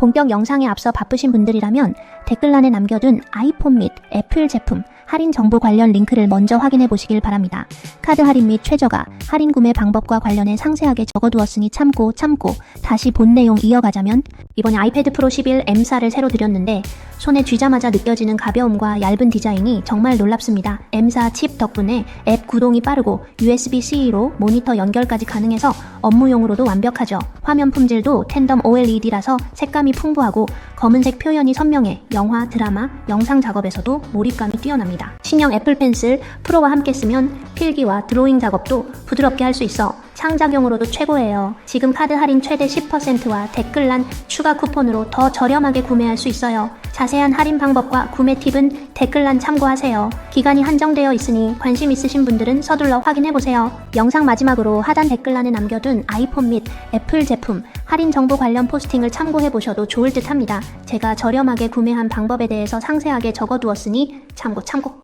본격 영상에 앞서 바쁘신 분들이라면 댓글란에 남겨둔 아이폰 및 애플 제품 할인 정보 관련 링크를 먼저 확인해 보시길 바랍니다. 카드 할인 및 최저가, 할인 구매 방법과 관련해 상세하게 적어두었으니 참고 참고 다시 본 내용 이어가자면 이번에 아이패드 프로 11 M사를 새로 드렸는데 손에 쥐자마자 느껴지는 가벼움과 얇은 디자인이 정말 놀랍습니다. M사 칩 덕분에 앱 구동이 빠르고 USB-C로 모니터 연결까지 가능해서 업무용으로도 완벽하죠. 화면 품질도 텐덤 OLED라서 색감이 풍부하고 검은색 표현이 선명해 영화, 드라마, 영상 작업에서도 몰입감이 뛰어납니다. 신형 애플 펜슬 프로와 함께 쓰면 필기와 드로잉 작업도 부드럽게 할 수 있어 창작용으로도 최고예요. 지금 카드 할인 최대 10%와 댓글란 추가 쿠폰으로 더 저렴하게 구매할 수 있어요. 자세한 할인 방법과 구매 팁은 댓글란 참고하세요. 기간이 한정되어 있으니 관심 있으신 분들은 서둘러 확인해보세요. 영상 마지막으로 하단 댓글란에 남겨둔 아이폰 및 애플 제품 할인 정보 관련 포스팅을 참고해보셔도 좋을 듯 합니다. 제가 저렴하게 구매한 방법에 대해서 상세하게 적어두었으니 참고 참고.